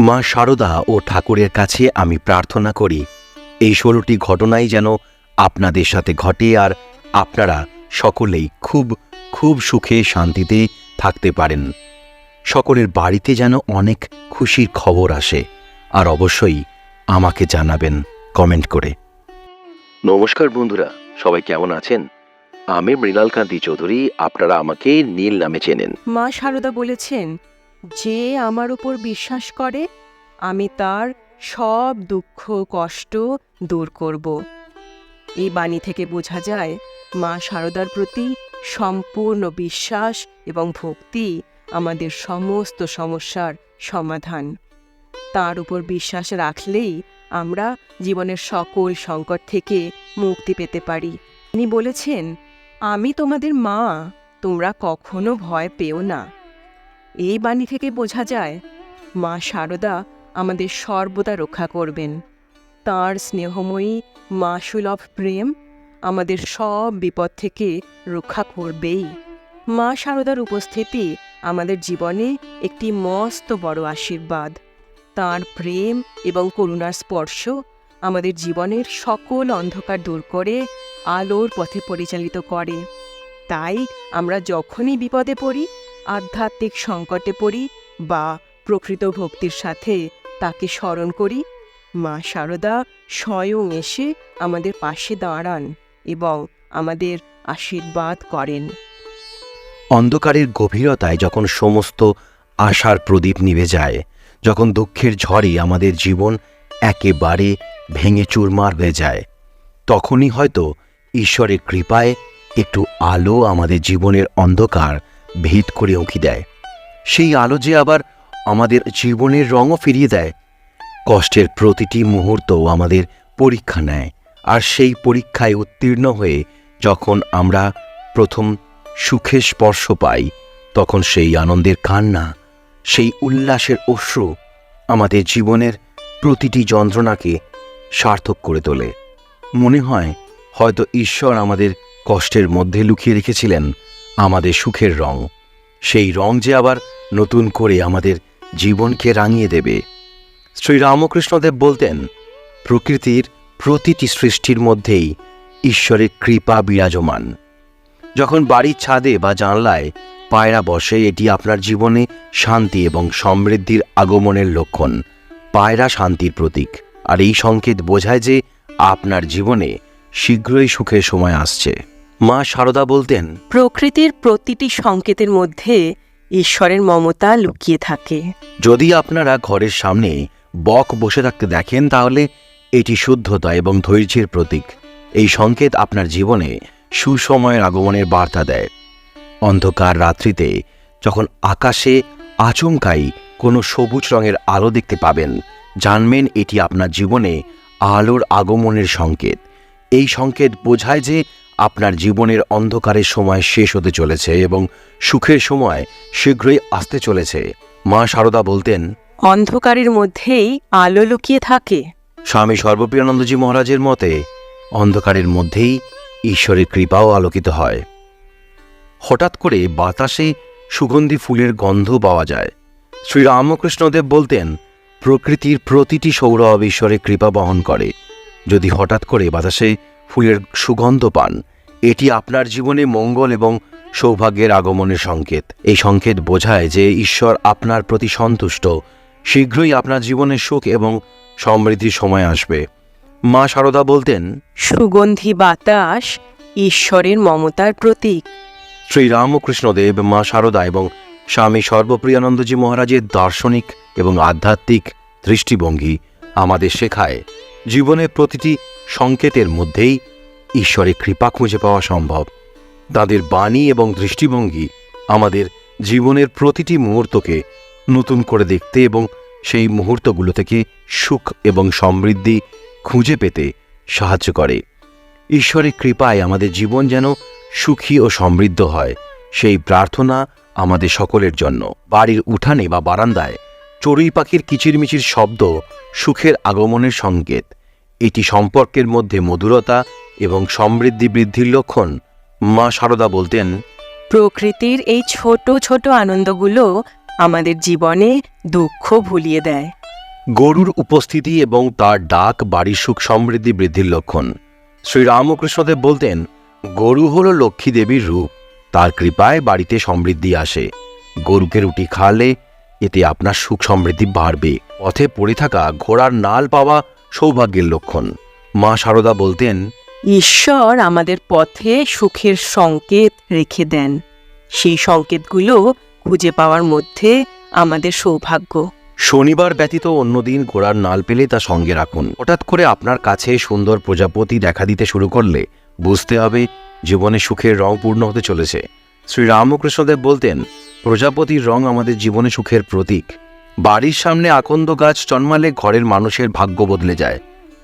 মা শারদা ও ঠাকুরের কাছে আমি প্রার্থনা করি এই ষোলোটি ঘটনাই যেন আপনাদের সাথে ঘটে আর আপনারা সকলেই খুব খুব সুখে শান্তিতে থাকতে পারেন। সকলের বাড়িতে যেন অনেক খুশির খবর আসে আর অবশ্যই আমাকে জানাবেন কমেন্ট করে। নমস্কার বন্ধুরা সবাই কেমন আছেন? আমি মৃণালকান্তি চৌধুরী আপনারা আমাকে নীল নামে চেনেন। মা সারদা বলেছেন যে আমার উপর বিশ্বাস করে, আমি তার সব দুঃখ, কষ্ট দূর করব। এই বাণী থেকে বোঝা যায়, মা সারদার প্রতি সম্পূর্ণ বিশ্বাস এবং ভক্তি আমাদের সমস্ত সমস্যার সমাধান। তার উপর বিশ্বাস রাখলেই আমরা জীবনের সকল সংকট থেকে মুক্তি পেতে পারি। তিনি বলেছেন, আমি তোমাদের মা, তোমরা কখনো ভয় পেও না। এই বাণী থেকে বোঝা যায়, মা শারদা আমাদের সর্বদা রক্ষা করবেন। তাঁর স্নেহময়ী মা সুলভ প্রেম আমাদের সব বিপদ থেকে রক্ষা করবেই। মা শারদার উপস্থিতি আমাদের জীবনে একটি মস্ত বড় আশীর্বাদ। তাঁর প্রেম এবং করুণার স্পর্শ আমাদের জীবনের সকল অন্ধকার দূর করে আলোর পথে পরিচালিত করে। তাই আমরা যখনই বিপদে পড়ি আধ্যাত্মিক সংকটে পড়ি বা প্রকৃত ভক্তির সাথে তাকে স্মরণ করি, মা শারদা স্বয়ং এসে আমাদের পাশে দাঁড়ান এবং আমাদের আশীর্বাদ করেন। অন্ধকারের গভীরতায় যখন সমস্ত আশার প্রদীপ নিভে যায়, যখন দুঃখের ঝড়ে আমাদের জীবন একেবারে ভেঙে চুরমার হয়ে যায়, তখনই হয়তো ঈশ্বরের কৃপায় একটু আলো আমাদের জীবনের অন্ধকার ভেদ করে উঁকি দেয়। সেই আলো যে আবার আমাদের জীবনের রঙও ফিরিয়ে দেয়। কষ্টের প্রতিটি মুহূর্ত আমাদের পরীক্ষা নেয় আর সেই পরীক্ষায় উত্তীর্ণ হয়ে যখন আমরা প্রথম সুখের স্পর্শ পাই, তখন সেই আনন্দের কান্না, সেই উল্লাসের অশ্রু আমাদের জীবনের প্রতিটি যন্ত্রণাকে সার্থক করে তোলে। মনে হয় হয়তো ঈশ্বর আমাদের কষ্টের মধ্যে লুকিয়ে রেখেছিলেন আমাদের সুখের রং। সেই রং যে আবার নতুন করে আমাদের জীবনকে রাঙিয়ে দেবে। শ্রী রামকৃষ্ণদেব বলতেন, প্রকৃতির প্রতিটি সৃষ্টির মধ্যেই ঈশ্বরের কৃপা বিরাজমান। যখন বাড়ির ছাদে বা জানলায় পায়রা বসে, এটি আপনার জীবনে শান্তি এবং সমৃদ্ধির আগমনের লক্ষণ, পায়রা শান্তির প্রতীক। আর এই সংকেত বোঝায় যে আপনার জীবনে শীঘ্রই সুখের সময় আসছে। মা সারদা বলতেন প্রকৃতির প্রতিটি সংকেতের মধ্যে ঈশ্বরের মমতা লুকিয়ে থাকে। যদি আপনারা ঘরের সামনে বক বসে থাকতে দেখেন তাহলে এটি শুদ্ধতা এবং ধৈর্যের প্রতীক। এই সংকেত আপনার জীবনে সুসময়ের আগমনের বার্তা দেয়। অন্ধকার রাত্রিতে যখন আকাশে আচমকাই কোনো সবুজ রঙের আলো দেখতে পাবেন জানবেন এটি আপনার জীবনে আলোর আগমনের সংকেত। এই সংকেত বোঝায় যে আপনার জীবনের অন্ধকারের সময় শেষ হতে চলেছে এবং সুখের সময় শীঘ্রই আসতে চলেছে। মা সারদা বলতেন অন্ধকারের মধ্যেই আলো লুকিয়ে থাকে। স্বামী সর্বপ্রিয়ানন্দজি মহারাজের মতে অন্ধকারের মধ্যেই ঈশ্বরের কৃপাও আলোকিত হয়। হঠাৎ করে বাতাসে সুগন্ধি ফুলের গন্ধ পাওয়া যায়। শ্রী রামকৃষ্ণদেব বলতেন প্রকৃতির প্রতিটি সৌরভ ঈশ্বরের কৃপা বহন করে। যদি হঠাৎ করে বাতাসে ফুলের সুগন্ধ পান এটি আপনার জীবনে মঙ্গল এবং সৌভাগ্যের আগমনের সংকেত। এই সংকেত বোঝায় যে ঈশ্বর আপনার প্রতি সন্তুষ্ট। শীঘ্রই আপনার জীবনে সুখ এবং সমৃদ্ধির সময় আসবে। মা সারদা বলতেন সুগন্ধি বাতাস ঈশ্বরের মমতার প্রতীক। শ্রী রামকৃষ্ণদেব মা সারদা এবং স্বামী সর্বপ্রিয়ানন্দজি মহারাজের দার্শনিক এবং আধ্যাত্মিক দৃষ্টিভঙ্গি আমাদের শেখায়। জীবনের প্রতিটি সংকেতের মধ্যেই ঈশ্বরের কৃপা খুঁজে পাওয়া সম্ভব। তাদের বাণী এবং দৃষ্টিভঙ্গি আমাদের জীবনের প্রতিটি মুহূর্তকে নতুন করে দেখতে এবং সেই মুহূর্তগুলো থেকে সুখ এবং সমৃদ্ধি খুঁজে পেতে সাহায্য করে। ঈশ্বরের কৃপায় আমাদের জীবন যেন সুখী ও সমৃদ্ধ হয়, সেই প্রার্থনা আমাদের সকলের জন্য। বাড়ির উঠানে বা বারান্দায় চড়ুই পাখির কিচিরমিচির শব্দ সুখের আগমনের সংকেত। এটি সম্পর্কের মধ্যে মধুরতা এবং সমৃদ্ধি বৃদ্ধির লক্ষণ মা সারদা বলতেন প্রকৃতির এই ছোট ছোট আনন্দগুলো আমাদের জীবনে দুঃখ ভুলিয়ে দেয়। গরুর উপস্থিতি এবং তার ডাক বাড়ির সুখ সমৃদ্ধি বৃদ্ধির লক্ষণ। শ্রী রামকৃষ্ণদেব বলতেন গরু হল লক্ষ্মী দেবীর রূপ তার কৃপায় বাড়িতে সমৃদ্ধি আসে। গরুকে রুটি খাওয়ালে এতে আপনার সুখ সমৃদ্ধি বাড়বে। পথে পড়ে থাকা ঘোড়ার নাল পাওয়া সৌভাগ্যের লক্ষণ। মা সারদা বলতেন ঈশ্বর আমাদের পথে সুখের সংকেত রেখে দেন। সেই সংকেতগুলো খুঁজে পাওয়ার মধ্যে আমাদের সৌভাগ্য। শনিবার ব্যতীত অন্যদিন ঘোড়ার নাল পেলে তা সঙ্গে রাখুন। হঠাৎ করে আপনার কাছে সুন্দর প্রজাপতি দেখা দিতে শুরু করলে বুঝতে হবে জীবনে সুখের রং পূর্ণ হতে চলেছে। শ্রী রামকৃষ্ণদেব বলতেন, প্রজাপতির রং আমাদের জীবনে সুখের প্রতীক। বাড়ির সামনে আকন্দ গাছ জন্মালে ঘরের মানুষের ভাগ্য বদলে যায়।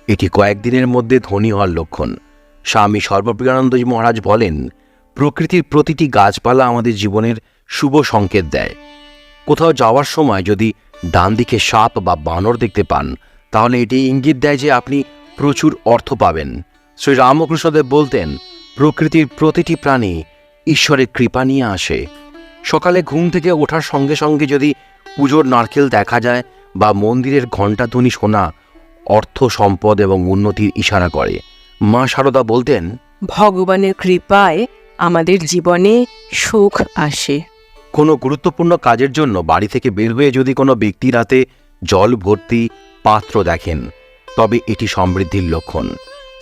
এটি কয়েকদিনের মধ্যে ধনী হওয়ার লক্ষণ। স্বামী সর্বপ্রিয়ানন্দজি মহারাজ বলেন, প্রকৃতির প্রতিটি গাছপালা আমাদের জীবনের শুভ সংকেত দেয়। কোথাও যাওয়ার সময় যদি ডান দিকে সাপ বা বানর দেখতে পান, তাহলে এটি ইঙ্গিত দেয় যে আপনি প্রচুর অর্থ পাবেন। শ্রী রামকৃষ্ণদেব বলতেন, প্রকৃতির প্রতিটি প্রাণী ঈশ্বরের কৃপা নিয়ে আসে। সকালে ঘুম থেকে ওঠার সঙ্গে সঙ্গে যদি পুজোর নারকেল দেখা যায় বা মন্দিরের ঘণ্টাধ্বনি শোনা অর্থ, সম্পদ এবং উন্নতির ইশারা করে। মা সারদা বলতেন ভগবানের কৃপায় আমাদের জীবনে সুখ আসে। কোনো গুরুত্বপূর্ণ কাজের জন্য বাড়ি থেকে বের হয়ে যদি কোনো ব্যক্তির হাতে জল ভর্তি পাত্র দেখেন তবে এটি সমৃদ্ধির লক্ষণ।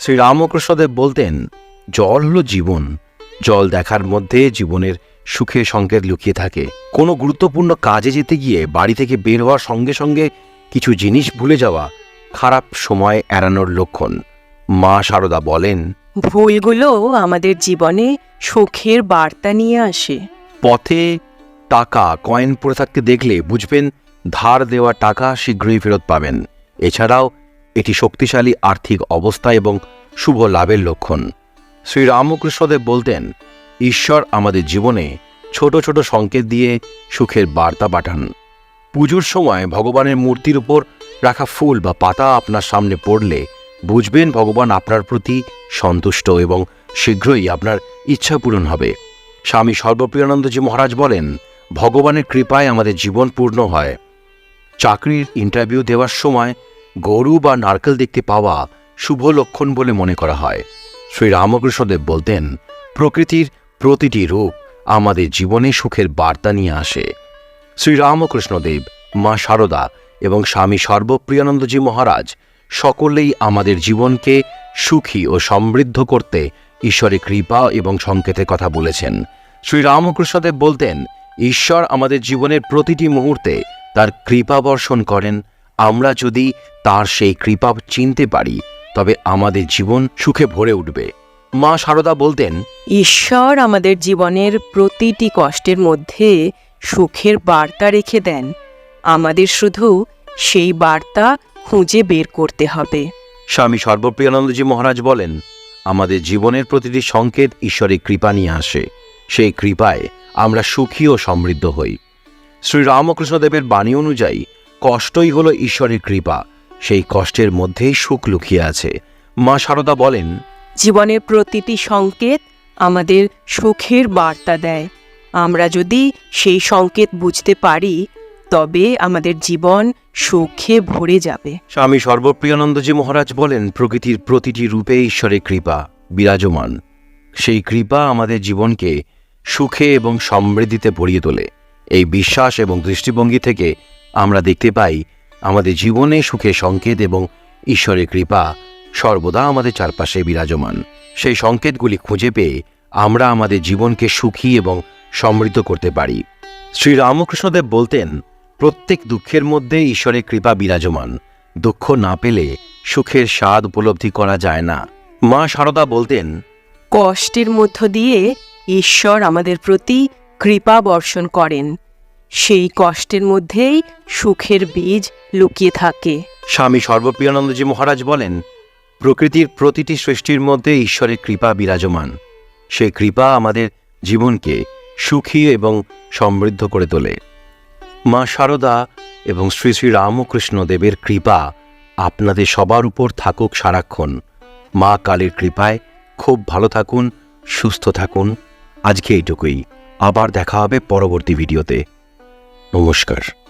শ্রী রামকৃষ্ণদেব বলতেন জল হলো জীবন। জল দেখার মধ্যে জীবনের সুখে সংকেত লুকিয়ে থাকে। কোনো গুরুত্বপূর্ণ কাজে যেতে গিয়ে বাড়ি থেকে বের হওয়ার সঙ্গে সঙ্গে কিছু জিনিস ভুলে যাওয়া খারাপ সময় এড়ানোর লক্ষণ। মা সারদা বলেন ভুলগুলো আমাদের জীবনে সুখের বার্তা নিয়ে আসে। পথে টাকা কয়েন পড়ে থাকতে দেখলে বুঝবেন ধার দেওয়া টাকা শীঘ্রই ফেরত পাবেন। এছাড়াও এটি শক্তিশালী আর্থিক অবস্থা এবং শুভ লাভের লক্ষণ। শ্রী রামকৃষ্ণদেব বলতেন ঈশ্বর আমাদের জীবনে ছোট ছোট সংকেত দিয়ে সুখের বার্তা পাঠান। পুজোর সময় ভগবানের মূর্তির উপর রাখা ফুল বা পাতা আপনার সামনে পড়লে বুঝবেন, ভগবান আপনার প্রতি সন্তুষ্ট এবং শীঘ্রই আপনার ইচ্ছা পূরণ হবে। স্বামী সর্বপ্রিয়ানন্দজি মহারাজ বলেন, ভগবানের কৃপায় আমাদের জীবন পূর্ণ হয়। চাকরির ইন্টারভিউ দেওয়ার সময় গরু বা নারকেল দেখতে পাওয়া শুভ লক্ষণ বলে মনে করা হয়। শ্রী রামকৃষ্ণদেব বলতেন, প্রকৃতির প্রতিটি রূপ আমাদের জীবনে সুখের বার্তা নিয়ে আসে। শ্রী রামকৃষ্ণদেব, মা শারদা এবং স্বামী সর্বপ্রিয়ানন্দজি মহারাজ সকলেই আমাদের জীবনকে সুখী ও সমৃদ্ধ করতে ঈশ্বরের কৃপা এবং সংকেতের কথা বলেছেন। শ্রী রামকৃষ্ণদেব বলতেন, ঈশ্বর আমাদের জীবনের প্রতিটি মুহূর্তে তার কৃপা বর্ষণ করেন। আমরা যদি তার সেই কৃপা চিনতে পারি, তবে আমাদের জীবন সুখে ভরে উঠবে। মা সারদা বলতেন, ঈশ্বর আমাদের জীবনের প্রতিটি কষ্টের মধ্যে সুখের বার্তা রেখে দেন। আমাদের শুধু সেই বার্তা খুঁজে বের করতে হবে। স্বামী সর্বপ্রিয়ানন্দজি মহারাজ বলেন আমাদের জীবনের প্রতিটি সংকেত ঈশ্বরের কৃপা নিয়ে আসে। সেই কৃপায় আমরা সুখী ও সমৃদ্ধ হই। শ্রী রামকৃষ্ণদেবের বাণী অনুযায়ী কষ্টই হলো ঈশ্বরের কৃপা। সেই কষ্টের মধ্যেই সুখ লুকিয়ে আছে। মা সারদা বলেন জীবনের প্রতিটি সংকেত আমাদের সুখের বার্তা দেয়। আমরা যদি সেই সংকেত বুঝতে পারি তবে আমাদের জীবন সুখে ভরে যাবে। স্বামী সর্বপ্রিয়ানন্দজি মহারাজ বলেন, প্রকৃতির প্রতিটি রূপে ঈশ্বরের কৃপা বিরাজমান। সেই কৃপা আমাদের জীবনকে সুখে এবং সমৃদ্ধিতে ভরিয়ে তোলে। এই বিশ্বাস এবং দৃষ্টিভঙ্গি থেকে আমরা দেখতে পাই, আমাদের জীবনে সুখের সংকেত এবং ঈশ্বরের কৃপা সর্বদা আমাদের চারপাশে বিরাজমান। সেই সংকেতগুলি খুঁজে পেয়ে আমরা আমাদের জীবনকে সুখী এবং সমৃদ্ধ করতে পারি। শ্রী রামকৃষ্ণদেব বলতেন প্রত্যেক দুঃখের মধ্যে ঈশ্বরের কৃপা বিরাজমান। দুঃখ না পেলে সুখের স্বাদ উপলব্ধি করা যায় না। মা সারদা বলতেন কষ্টের মধ্য দিয়ে ঈশ্বর আমাদের প্রতি কৃপা বর্ষণ করেন। সেই কষ্টের মধ্যেই সুখের বীজ লুকিয়ে থাকে। স্বামী সর্বপ্রিয়ানন্দজি মহারাজ বলেন প্রকৃতির প্রতিটি সৃষ্টির মধ্যে ঈশ্বরের কৃপা বিরাজমান। সেই কৃপা আমাদের জীবনকে সুখী এবং সমৃদ্ধ করে তোলে। মা শারদা এবং শ্রী শ্রী রামকৃষ্ণ দেবের কৃপা আপনাদের সবার উপর থাকুক সারাক্ষণ। মা কালীর কৃপায় খুব ভালো থাকুন, সুস্থ থাকুন। আজকে এইটুকুই। আবার দেখা হবে পরবর্তী ভিডিওতে। নমস্কার।